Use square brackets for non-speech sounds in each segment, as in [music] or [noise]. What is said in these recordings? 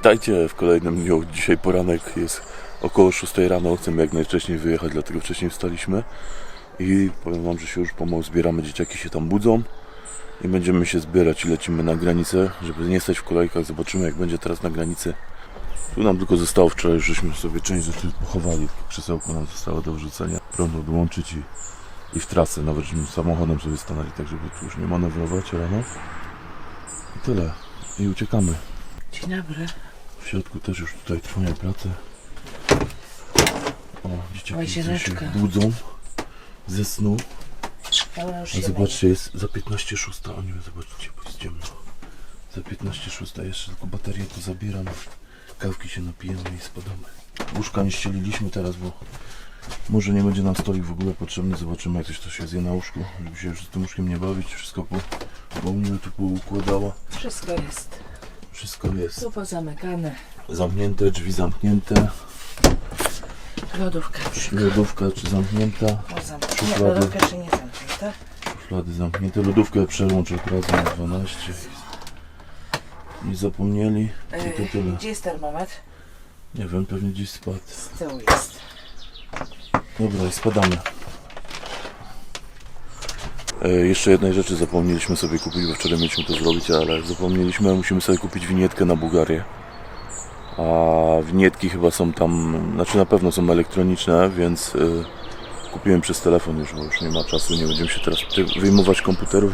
Witajcie w kolejnym dniu. Dzisiaj poranek jest około 6 rano. Chcemy jak najwcześniej wyjechać, dlatego wcześniej wstaliśmy. I powiem Wam, że się już pomału zbieramy. Dzieciaki się tam budzą. I będziemy się zbierać i lecimy na granicę, żeby nie stać w kolejkach. Zobaczymy jak będzie teraz na granicy. Tu nam tylko zostało wczoraj, żeśmy sobie część rzeczy pochowali. Krzesełko nam zostało do wrzucenia. Prąd odłączyć i, i w trasę. Nawet żeśmy samochodem sobie stanęli, tak żeby tu już nie manewrować rano. I tyle. I uciekamy. Dzień dobry. W środku też już tutaj trwają prace. O, dzieciaki się budzą ze snu. Dobra, już A się zobaczcie, jest za 15 szósta. O nie, zobaczcie, bo jest ciemno. Za 15 szósta jeszcze tylko baterię tu zabieram. Kawki się napijemy i spadamy. Łóżka nie ścieliliśmy teraz, bo może nie będzie nam stolik w ogóle potrzebny. Zobaczymy jak coś to się zje na łóżku, żeby się już z tym łóżkiem nie bawić. Wszystko po, bo mnie tu poukładała. Wszystko jest. Wszystko jest Tu pozamykane. zamknięte, drzwi zamknięte. Lodówka przy... Lodówka czy zamknięta. Nie, Szuflady. lodówka jeszcze nie zamknięta. szuflady zamknięte, lodówkę przełączę od razu na 12. Nie zapomnieli i to Yy, tyle. gdzie jest termometr? Nie wiem, pewnie gdzieś spadł. Z tyłu jest. Dobra, i spadamy. E, jeszcze jednej rzeczy zapomnieliśmy sobie kupić, bo wczoraj mieliśmy to zrobić, ale zapomnieliśmy, musimy sobie kupić winietkę na Bułgarię. A winietki chyba są tam, znaczy na pewno są elektroniczne, więc y, kupiłem przez telefon już, bo już nie ma czasu, nie będziemy się teraz wyjmować komputerów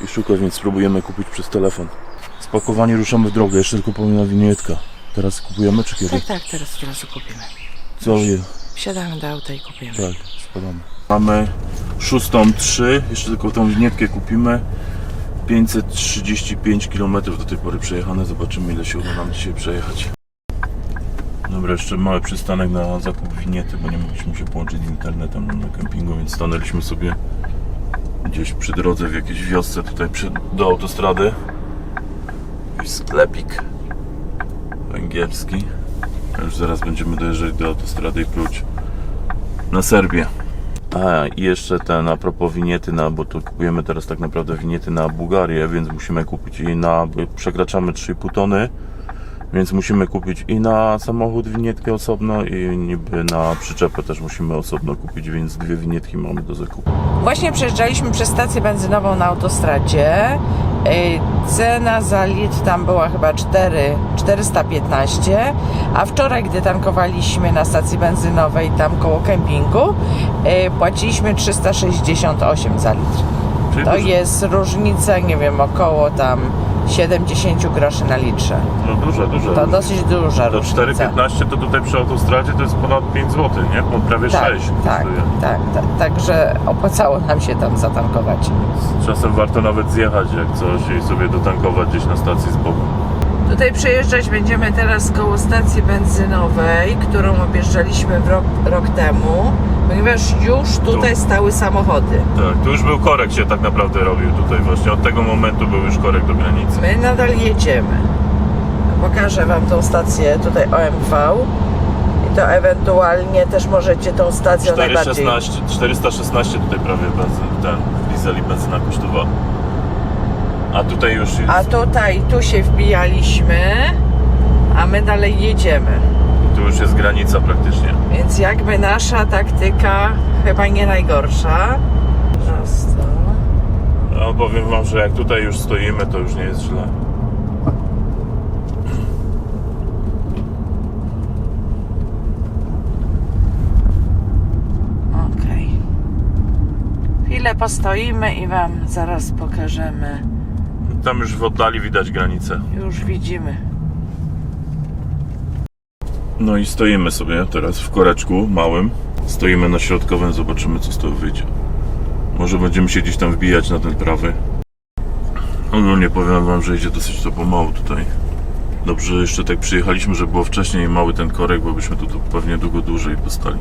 i, i szukać, więc spróbujemy kupić przez telefon. Spakowanie ruszamy w drogę, jeszcze tylko powinna winietka. Teraz kupujemy czy kiedy? Tak, tak, teraz teraz kupimy. Co? Wsiadamy do auta i kupimy. Tak, spadamy. Mamy szóstą trzy, jeszcze tylko tą winietkę kupimy. 535 km do tej pory przejechane. Zobaczymy ile się uda nam dzisiaj przejechać. Dobra, jeszcze mały przystanek na zakup winiety, bo nie mogliśmy się połączyć z internetem na kempingu, więc stanęliśmy sobie gdzieś przy drodze w jakiejś wiosce tutaj przy, do autostrady. Jakiś sklepik węgierski. Już zaraz będziemy dojeżdżać do autostrady i pluć na Serbię. A i jeszcze ten a propos winiety na, bo tu kupujemy teraz tak naprawdę winiety na Bułgarię, więc musimy kupić i na, przekraczamy 3,5 tony, więc musimy kupić i na samochód winietkę osobno i niby na przyczepę też musimy osobno kupić, więc dwie winietki mamy do zakupu. Właśnie przejeżdżaliśmy przez stację benzynową na autostradzie. Cena za litr tam była chyba 4, 415, a wczoraj, gdy tankowaliśmy na stacji benzynowej tam koło kempingu, ej, płaciliśmy 368 za litr. To jest różnica, nie wiem, około tam 70 groszy na litrze. No duża, duża. To dosyć duża Do różnica. 4,15 to tutaj przy autostradzie to jest ponad 5 zł, nie? Bo prawie Tak, 6 tak, kosztuje. tak, tak. Także opłacało nam się tam zatankować. Czasem warto nawet zjechać jak coś i sobie dotankować gdzieś na stacji z boku. Tutaj przejeżdżać będziemy teraz koło stacji benzynowej, którą objeżdżaliśmy rok, rok temu, ponieważ już tutaj stały samochody. Tak, tu już był korek się tak naprawdę robił tutaj właśnie. Od tego momentu był już korek do granicy. My nadal jedziemy. Pokażę Wam tą stację tutaj OMV i to ewentualnie też możecie tą stacją najbardziej... 416, 416 tutaj prawie benzyn, ten diesel i benzyna kosztowała. A tutaj już jest, A tutaj, tu się wbijaliśmy, a my dalej jedziemy. Tu już jest granica praktycznie. Więc jakby nasza taktyka chyba nie najgorsza. Prosto. No powiem wam, że jak tutaj już stoimy, to już nie jest źle. Okej. Chwilę postoimy i Wam zaraz pokażemy. Tam już w oddali widać granicę. Już widzimy. No i stoimy sobie teraz w koreczku małym. Stoimy na środkowym, zobaczymy co z tego wyjdzie. Może będziemy się gdzieś tam wbijać na ten prawy. Ogólnie powiem wam, że idzie dosyć to pomału tutaj. Dobrze, że jeszcze tak przyjechaliśmy, że było wcześniej mały ten korek, bo byśmy tu, pewnie długo dłużej postali.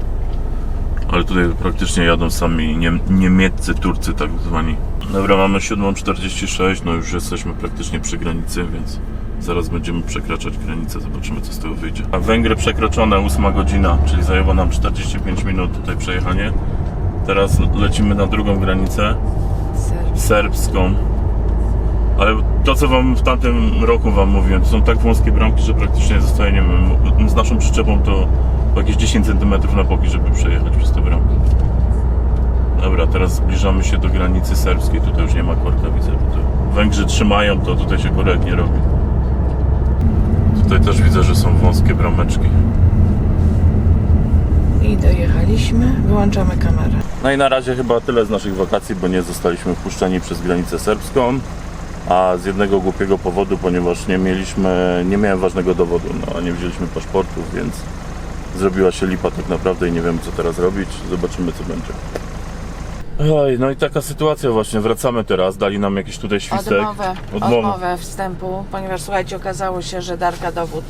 Ale tutaj praktycznie jadą sami niem, niemieccy, Turcy tak zwani. Dobra, mamy 7.46, no już jesteśmy praktycznie przy granicy, więc zaraz będziemy przekraczać granicę, zobaczymy co z tego wyjdzie. A Węgry przekroczone, 8 godzina, czyli zajęło nam 45 minut tutaj przejechanie. Teraz lecimy na drugą granicę, serbską. Ale to, co wam w tamtym roku wam mówiłem, to są tak wąskie bramki, że praktycznie zostaje, nie wiem, z naszą przyczepą to jakieś 10 cm na boki, żeby przejechać przez te bramki. Dobra, teraz zbliżamy się do granicy serbskiej. Tutaj już nie ma korka, widzę. Węgrzy trzymają, to tutaj się korek nie robi. Tutaj też widzę, że są wąskie brameczki. I dojechaliśmy. Wyłączamy kamerę. No i na razie chyba tyle z naszych wakacji, bo nie zostaliśmy wpuszczeni przez granicę serbską. A z jednego głupiego powodu, ponieważ nie mieliśmy, nie miałem ważnego dowodu, no nie wzięliśmy paszportów, więc zrobiła się lipa tak naprawdę i nie wiem co teraz robić. Zobaczymy co będzie. Oj, no i taka sytuacja właśnie, wracamy teraz, dali nam jakiś tutaj świstek. Odmowę, Odmowę. wstępu, ponieważ słuchajcie, okazało się, że Darka dowód.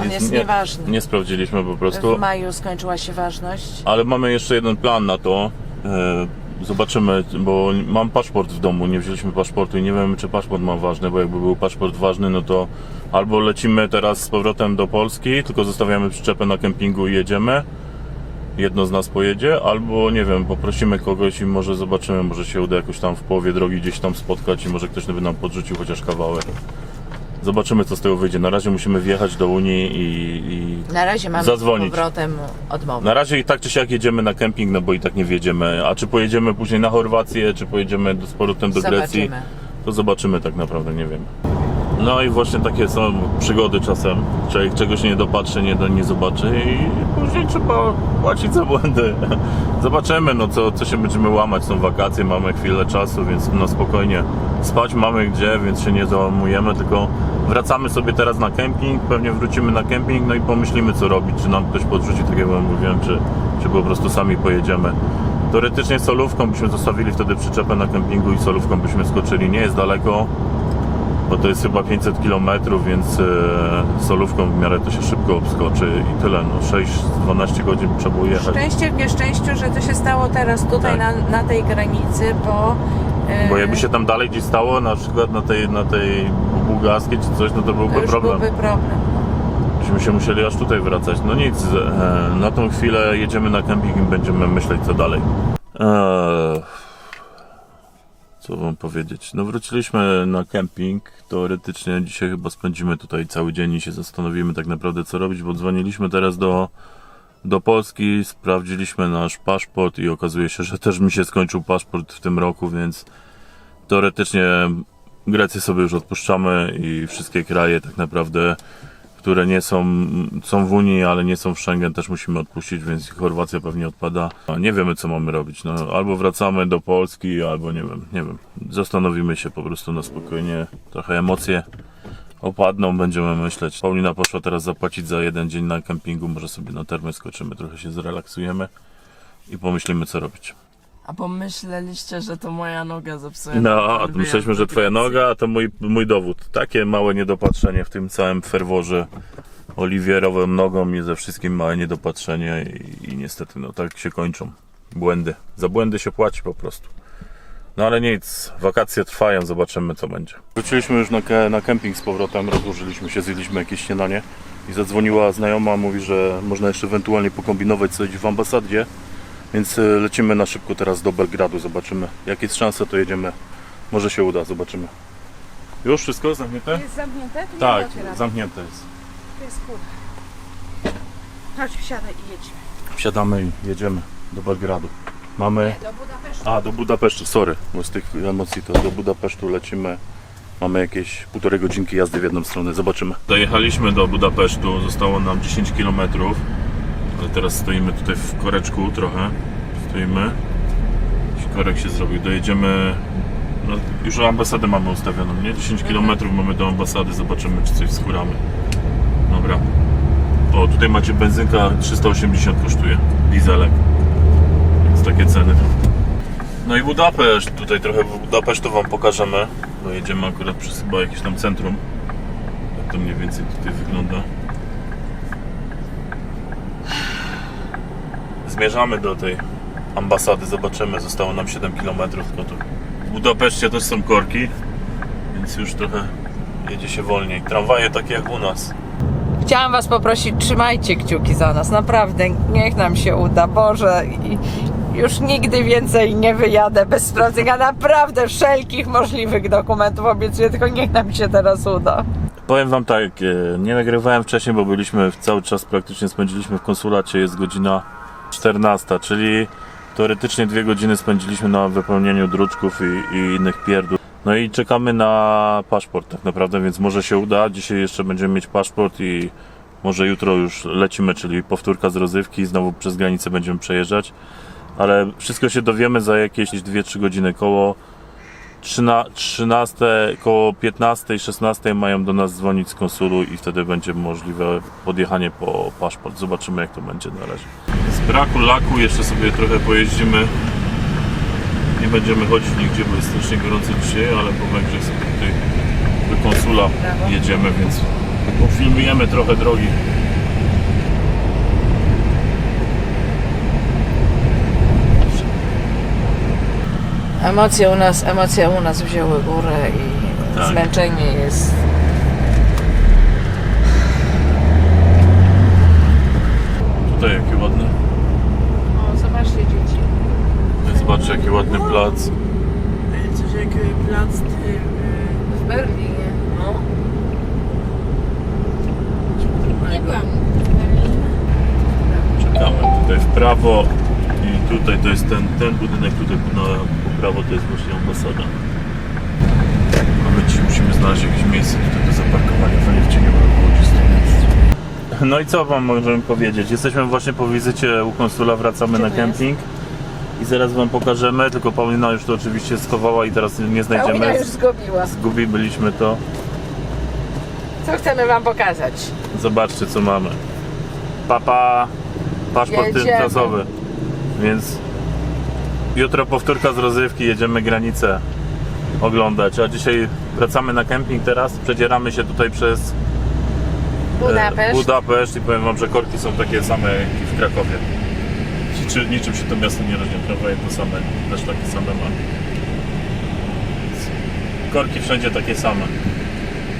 On jest nie- nieważny. Nie sprawdziliśmy po prostu. W maju skończyła się ważność. Ale mamy jeszcze jeden plan na to. E, Zobaczymy, bo mam paszport w domu, nie wzięliśmy paszportu i nie wiem, czy paszport mam ważny, bo jakby był paszport ważny, no to albo lecimy teraz z powrotem do Polski, tylko zostawiamy przyczepę na kempingu i jedziemy. Jedno z nas pojedzie, albo nie wiem, poprosimy kogoś i może zobaczymy, może się uda jakoś tam w połowie drogi gdzieś tam spotkać i może ktoś by nam podrzucił chociaż kawałek. Zobaczymy, co z tego wyjdzie. Na razie musimy wjechać do Unii i, i Na razie mamy Zadzwonić. z powrotem odmowę. na razie i tak czy siak jedziemy na kemping, no bo i tak nie wjedziemy. A czy pojedziemy później na Chorwację, czy pojedziemy z powrotem do Grecji, Zobaczymy. to zobaczymy tak naprawdę, nie wiem. No i właśnie takie są przygody czasem. Człowiek czegoś nie dopatrzy, nie, nie zobaczy i później trzeba płacić za błędy. [laughs] Zobaczymy, no co, co się będziemy łamać. Są wakacje, mamy chwilę czasu, więc no spokojnie. Spać mamy gdzie, więc się nie załamujemy, tylko wracamy sobie teraz na kemping, pewnie wrócimy na kemping, no i pomyślimy co robić, czy nam ktoś podrzuci, tak jak wam mówiłem, czy, czy po prostu sami pojedziemy. Teoretycznie solówką byśmy zostawili wtedy przyczepę na kempingu i solówką byśmy skoczyli. Nie jest daleko, bo to jest chyba 500 km, więc e, solówką w miarę to się szybko obskoczy i tyle. No 6-12 godzin trzeba było jechać. Szczęście w nieszczęściu, że to się stało teraz tutaj Tak. na, na tej granicy, bo... e, Bo jakby się tam dalej gdzieś stało, na przykład na tej, na tej bułgarskiej czy coś, no to to byłby już problem. byłby problem. Byśmy się musieli aż tutaj wracać. No nic, e, na tą chwilę jedziemy na kemping i będziemy myśleć co dalej. Eee, co wam powiedzieć? No wróciliśmy na kemping. Teoretycznie dzisiaj chyba spędzimy tutaj cały dzień i się zastanowimy tak naprawdę co robić, bo dzwoniliśmy teraz do, do Polski, sprawdziliśmy nasz paszport i okazuje się, że też mi się skończył paszport w tym roku, więc teoretycznie Grecję sobie już odpuszczamy i wszystkie kraje tak naprawdę które nie są, są w Unii, ale nie są w Schengen, też musimy odpuścić, więc Chorwacja pewnie odpada. Nie wiemy, co mamy robić. No, albo wracamy do Polski, albo nie wiem, nie wiem. Zastanowimy się po prostu na spokojnie. Trochę emocje opadną, będziemy myśleć. Paulina poszła teraz zapłacić za jeden dzień na kempingu, może sobie na termy skoczymy, trochę się zrelaksujemy i pomyślimy, co robić. A pomyśleliście, że to moja noga zepsuje. No, a myśleliśmy, że twoja noga, a to mój, mój dowód. Takie małe niedopatrzenie w tym całym ferworze oliwierową nogą i ze wszystkim małe niedopatrzenie i, i niestety no tak się kończą. Błędy. Za błędy się płaci po prostu. No ale nic, wakacje trwają, zobaczymy co będzie. Wróciliśmy już na, na kemping z powrotem, rozłożyliśmy się, zjedliśmy jakieś śniadanie i zadzwoniła znajoma, mówi, że można jeszcze ewentualnie pokombinować coś w ambasadzie, więc y, lecimy na szybko teraz do Belgradu, zobaczymy. Jak jest szansa, to jedziemy. Może się uda, zobaczymy. Już wszystko zamknięte? Jest zamknięte? Tak, zamknięte jest. To jest kur. Chodź, wsiadaj i jedźmy. Wsiadamy i jedziemy do Belgradu. Mamy... Do Budapesztu. A, do Budapesztu, sorry, bo z tych emocji to do Budapesztu lecimy. Mamy jakieś półtorej godzinki jazdy w jedną stronę, zobaczymy. Dojechaliśmy do Budapesztu, zostało nam 10 km. Ale teraz stoimy tutaj w koreczku trochę. Stoimy. Korek się zrobił. Dojedziemy. No, już ambasadę mamy ustawioną, nie? 10 km mamy do ambasady, zobaczymy czy coś skóramy. Dobra. O, tutaj macie benzynka 380 kosztuje. Dieselek. Więc takie ceny. No i Budapeszt, tutaj trochę Budapesztu Wam pokażemy, bo jedziemy akurat przez chyba jakieś tam centrum. Jak to mniej więcej tutaj wygląda. Zmierzamy do tej ambasady, zobaczymy, zostało nam 7 km, tylko tu w Budapeszcie też są korki, więc już trochę jedzie się wolniej. Tramwaje takie jak u nas. Chciałam Was poprosić, trzymajcie kciuki za nas, naprawdę, niech nam się uda, Boże. I już nigdy więcej nie wyjadę bez sprawdzenia naprawdę wszelkich możliwych dokumentów. Obiecuję, tylko niech nam się teraz uda. Powiem wam tak, e, nie nagrywałem wcześniej, bo byliśmy cały czas praktycznie spędziliśmy w konsulacie, jest godzina 14, czyli teoretycznie dwie godziny spędziliśmy na wypełnieniu druczków i, i innych pierdół. No i czekamy na paszport tak naprawdę, więc może się uda. Dzisiaj jeszcze będziemy mieć paszport i może jutro już lecimy, czyli powtórka z rozrywki, znowu przez granicę będziemy przejeżdżać. Ale wszystko się dowiemy za jakieś 2-3 godziny koło 13, 13, koło 15, 16 mają do nas dzwonić z konsulu i wtedy będzie możliwe podjechanie po paszport. Zobaczymy jak to będzie na razie. Z braku laku jeszcze sobie trochę pojeździmy. Nie będziemy chodzić nigdzie, bo jest strasznie gorąco dzisiaj, ale po Węgrzech sobie tutaj do konsula jedziemy, więc pofilmujemy trochę drogi. Emocje u nas, emocje u nas wzięły górę i Tak. zmęczenie jest. Tutaj jakie ładne. O, zobaczcie dzieci. Zobaczcie jaki ładny plac. Coś jakiego plac w Berlinie. No. Nie byłam. Czekamy tutaj w prawo i tutaj to jest ten, ten budynek, tutaj na prawo to jest właśnie ambasada. A my dzisiaj musimy znaleźć jakieś miejsce tutaj do zaparkowania, to nie w cieniu. No i co wam możemy powiedzieć? Jesteśmy właśnie po wizycie u konsula, wracamy na kemping i zaraz wam pokażemy, tylko Paulina już to oczywiście schowała i teraz nie Paulina znajdziemy. już zgubiła. Zgubiliśmy to. Co chcemy wam pokazać? Zobaczcie co mamy. Papa, paszport Jedziemy. tymczasowy. Więc jutro powtórka z rozrywki, jedziemy granicę oglądać. A dzisiaj wracamy na kemping teraz. Przedzieramy się tutaj przez e, Budapeszt. Budapeszt i powiem wam, że korki są takie same jak i w Krakowie. Czy, niczym się to miasto nie różni, tramwaje to same, też takie same ma. Korki wszędzie takie same.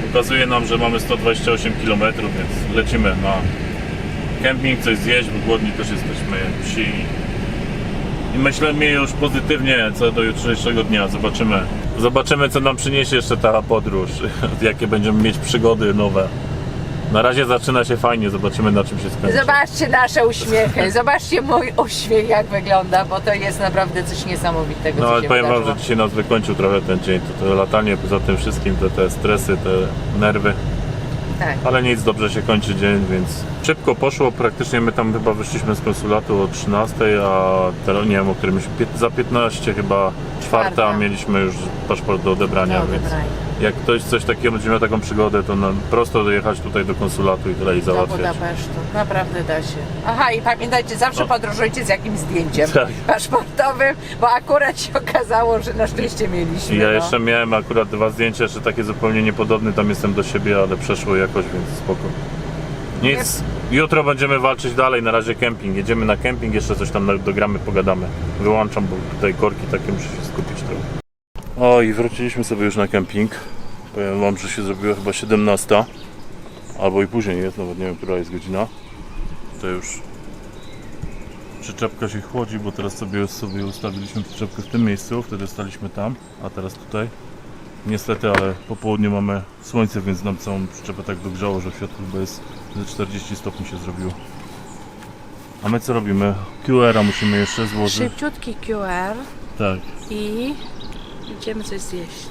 Pokazuje nam, że mamy 128 km, więc lecimy na kemping, coś zjeść, bo głodni też jesteśmy wsi. I myślimy już pozytywnie co do jutrzejszego dnia. Zobaczymy. Zobaczymy, co nam przyniesie jeszcze ta podróż. [laughs] Jakie będziemy mieć przygody nowe. Na razie zaczyna się fajnie, zobaczymy na czym się skończy. Zobaczcie nasze uśmiechy, zobaczcie mój uśmiech jak wygląda, bo to jest naprawdę coś niesamowitego, No ale powiem wam, że dzisiaj nas wykończył trochę ten dzień. To, to latanie poza tym wszystkim, te, te stresy, te nerwy. Tak. Ale nic, dobrze się kończy dzień, więc szybko poszło. Praktycznie my tam chyba wyszliśmy z konsulatu o 13, a teraz nie wiem o którymś, pię- za 15 chyba czwarta Czwarta. mieliśmy już paszport do odebrania, Do więc odebrania. Jak ktoś coś takiego będzie miał taką przygodę, to na, prosto dojechać tutaj do konsulatu i tyle i Do załatwiać. Budapesztu. Naprawdę da się. Aha, i pamiętajcie, zawsze No. podróżujcie z jakimś zdjęciem Tak. paszportowym, bo akurat się okazało, że na szczęście mieliśmy. I ja no. jeszcze miałem akurat dwa zdjęcia, jeszcze takie zupełnie niepodobne, tam jestem do siebie, ale przeszło jakoś, więc spoko. Nic, jutro będziemy walczyć dalej, na razie kemping. Jedziemy na kemping, jeszcze coś tam dogramy, pogadamy. Wyłączam, bo tutaj korki takie muszę się skupić trochę. O i wróciliśmy sobie już na kemping. Powiem wam, że się zrobiło chyba 17. Albo i później jest, nawet nie wiem, która jest godzina. To już przyczepka się chłodzi, bo teraz sobie, sobie ustawiliśmy przyczepkę w tym miejscu, wtedy staliśmy tam, a teraz tutaj. Niestety, ale po południu mamy słońce, więc nam całą przyczepę tak dogrzało, że w środku chyba jest ze 40 stopni się zrobiło. A my co robimy? QR-a musimy jeszcze złożyć. Szybciutki QR Tak, i idziemy coś zjeść.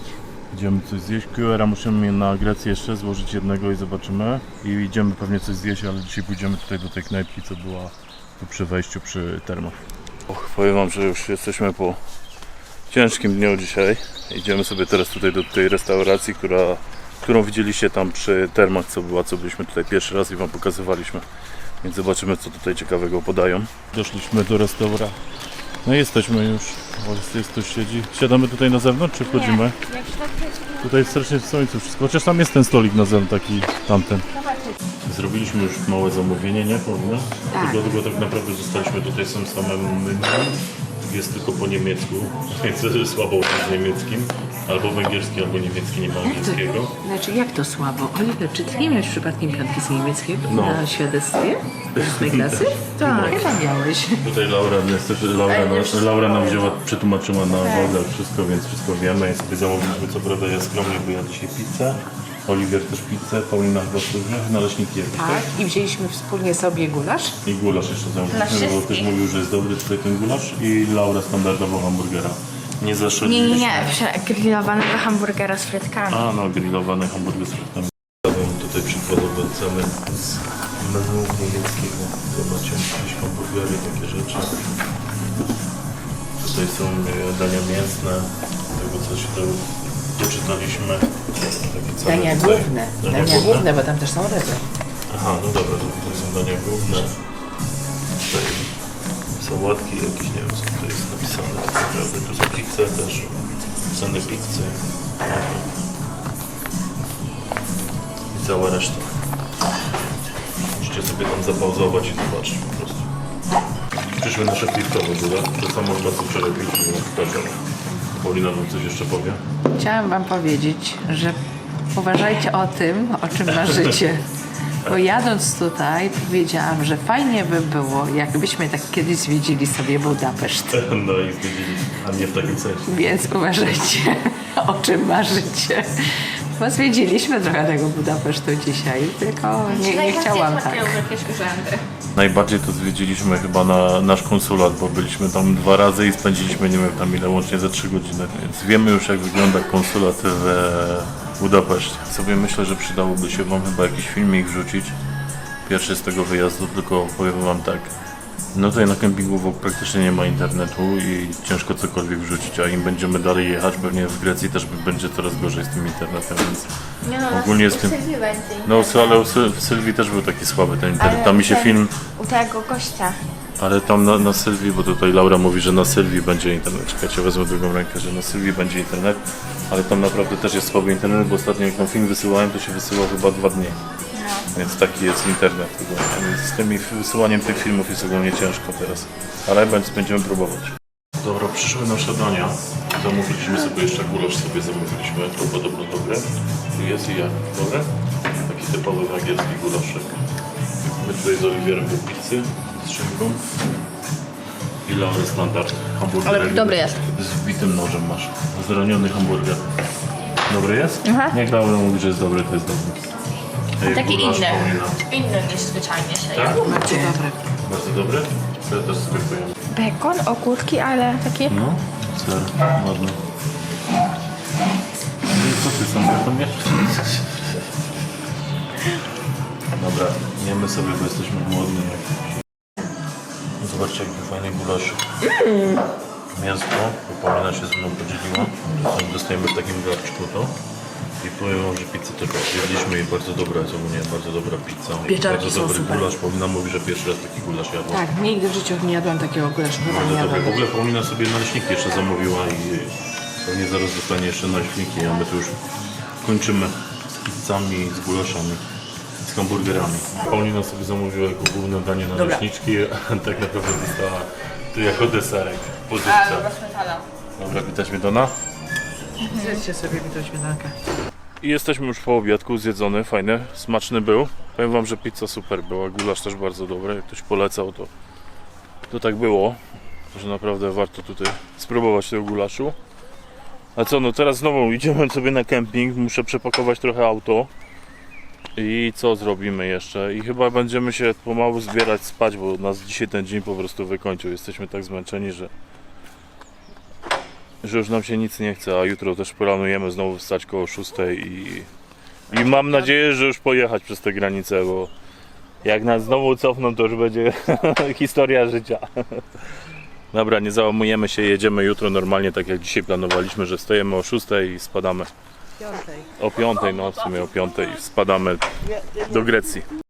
idziemy coś zjeść. QR-a musimy na Grecji jeszcze złożyć jednego i zobaczymy. I idziemy pewnie coś zjeść, ale dzisiaj pójdziemy tutaj do tej knajpki, co była tu przy wejściu przy termach. Och, powiem wam, że już jesteśmy po ciężkim dniu dzisiaj. Idziemy sobie teraz tutaj do tej restauracji, która, którą widzieliście tam przy termach, co była, co byliśmy tutaj pierwszy raz i wam pokazywaliśmy. Więc zobaczymy, co tutaj ciekawego podają. Doszliśmy do restauracji. No i jesteśmy już. O, jest, jest ktoś siedzi. Siadamy tutaj na zewnątrz, czy wchodzimy? Tutaj jest strasznie słońce wszystko, chociaż tam jest ten stolik na zewnątrz, taki tamten. Zrobiliśmy już małe zamówienie, nie Paulina? Tak. Tylko tak naprawdę zostaliśmy tutaj są same menu. Jest tylko po niemiecku, [laughs] więc słabo z niemieckim. Albo węgierski, albo niemiecki, nie ma angielskiego. Znaczy, jak to słabo? Oliver, czy ty nie miałeś przypadkiem piątki z niemieckiego No. na świadectwie? Ósmej klasy? [laughs] Tak. Chyba miałeś. Tutaj Laura, niestety Laura, nam- Laura nam wzięła, przetłumaczyła na wodę wszystko, więc wszystko wiemy. I sobie zamówiliśmy, co prawda ja skromnie, bo ja dzisiaj pizzę. Oliwier też pizzę, Paulina chyba też naleśniki jakieś, tak? Tak, i wzięliśmy wspólnie sobie gulasz. I gulasz jeszcze zamówiliśmy, bo ktoś mówił, że jest dobry tutaj ten gulasz. I Laura standardowo hamburgera. Nie Nie, zaszczędziliśmy. nie, nie. prze- Grillowanego hamburgera z frytkami. A, no, grillowany hamburger z frytami. Stawiam tutaj przykładowe ceny z menu niemieckiego. Zobaczcie, jakieś hamburgery, takie rzeczy. Tutaj są e, dania mięsne, tego co się tu doczytaliśmy. Takie Dania tutaj. główne. Dania główne, bo tam też są ryby. Aha, no dobra, to tutaj są dania główne. Tutaj sałatki jakieś, nie wiem co tutaj jest napisane tak naprawdę. Tu są pizze też, ceny pizzy. I cała reszta. Musicie sobie tam zapauzować i zobaczyć po prostu. Przyszły nasze piwko w ogóle. To samo chyba co wczoraj piliśmy, proszę. Paulina nam coś jeszcze powie. Chciałam wam powiedzieć, że uważajcie o tym, o czym marzycie. Bo jadąc tutaj powiedziałam, że fajnie by było, jakbyśmy tak kiedyś zwiedzili sobie Budapeszt. [laughs] No i zwiedziliśmy, a nie w takim sensie. Więc uważajcie, [laughs] o czym marzycie. Bo zwiedziliśmy trochę tego Budapesztu dzisiaj, tylko nie, nie chciałam tak. jakieś urzędy. Najbardziej to zwiedziliśmy chyba na nasz konsulat, bo byliśmy tam dwa razy i spędziliśmy nie wiem tam ile, łącznie ze trzy godziny, więc wiemy już jak wygląda konsulat w Budapeszcie. Sobie myślę, że przydałoby się Wam chyba jakiś filmik wrzucić. Pierwszy z tego wyjazdu, tylko powiem Wam tak. No tutaj na kempingu praktycznie nie ma internetu i ciężko cokolwiek wrzucić, a im będziemy dalej jechać, pewnie w Grecji też będzie coraz gorzej z tym internetem, więc Nie no, Ogólnie z tym- będzie. no ale u Syl- w Sylwii też był taki słaby ten internet, tam mi się film U tego gościa. ale tam na, na Sylwii, bo tutaj Laura mówi, że na Sylwii będzie internet. Czekajcie, wezmę drugą rękę, że na Sylwii będzie internet, ale tam naprawdę też jest słaby internet, bo ostatnio jak tam film wysyłałem, to się wysyłał chyba dwa dni. Więc taki jest internet. ogólnie. Więc z tymi wysyłaniem tych filmów jest ogólnie ciężko teraz. Ale będziemy próbować. Dobra, przyszły nasze dania. Zamówiliśmy sobie jeszcze gulasz sobie zamówiliśmy. To podobno dobre. Tu jest i jak? Dobre? Taki typowy węgierski gulaszek. My tutaj z Oliwierem po pizzy z szynką. I Laury standard. Hamburger. Ale dobry jest. Z wbitym nożem masz. Zraniony hamburger. Dobry jest? Aha. Jak Laura mówi, że jest dobry, to jest dobry. Ej, Taki gulasz, inny. Paulina. Inny niż zwyczajnie się Tak? Bardzo dobre. Bardzo dobry? To ja też spróbuję. Bekon, ogórki, ale takie... No, ser, ładny. No i co ty sam tam jeszcze? Dobra, jemy sobie, bo jesteśmy głodni. Zobaczcie, jaki fajny gulasz. Mięsko, bo Paulina się ze mną podzieliła. Dostajemy w takim garczku to. I powiem wam, że pizzę też zjedliśmy i bardzo dobra jest ogólnie, bardzo dobra pizza. Pieczarki bardzo są dobry super. gulasz. Paulina mówi, że pierwszy raz taki gulasz jadła. Tak, nigdy w życiu nie jadłam takiego gulaszu, chyba nie Bardzo jadłam. W ogóle Paulina sobie naleśniki jeszcze zamówiła i pewnie zaraz dostanie jeszcze naleśniki, a my tu już kończymy z pizzami, z gulaszami, z hamburgerami. Paulina sobie zamówiła jako główne danie naleśniczki, a tak naprawdę dostała to jako deserek, pożywce. Dobra, śmietana. Zjedźcie sobie mi tą śmietankę. I jesteśmy już po obiadku, zjedzony, fajny, smaczny był. Powiem wam, że pizza super była, gulasz też bardzo dobry. Jak ktoś polecał, to, to tak było, że naprawdę warto tutaj spróbować tego gulaszu. A co, no teraz znowu idziemy sobie na kemping, muszę przepakować trochę auto. I co zrobimy jeszcze? I chyba będziemy się pomału zbierać spać, bo nas dzisiaj ten dzień po prostu wykończył. Jesteśmy tak zmęczeni, że że już nam się nic nie chce, a jutro też planujemy znowu wstać koło 6 i, i mam nadzieję, że już pojechać przez te granice, bo jak nas znowu cofną, to już będzie [laughs] historia życia. Dobra, nie załamujemy się, jedziemy jutro normalnie, tak jak dzisiaj planowaliśmy, że wstajemy o 6 i spadamy Piątej. o 5, no w sumie o 5 i spadamy do Grecji.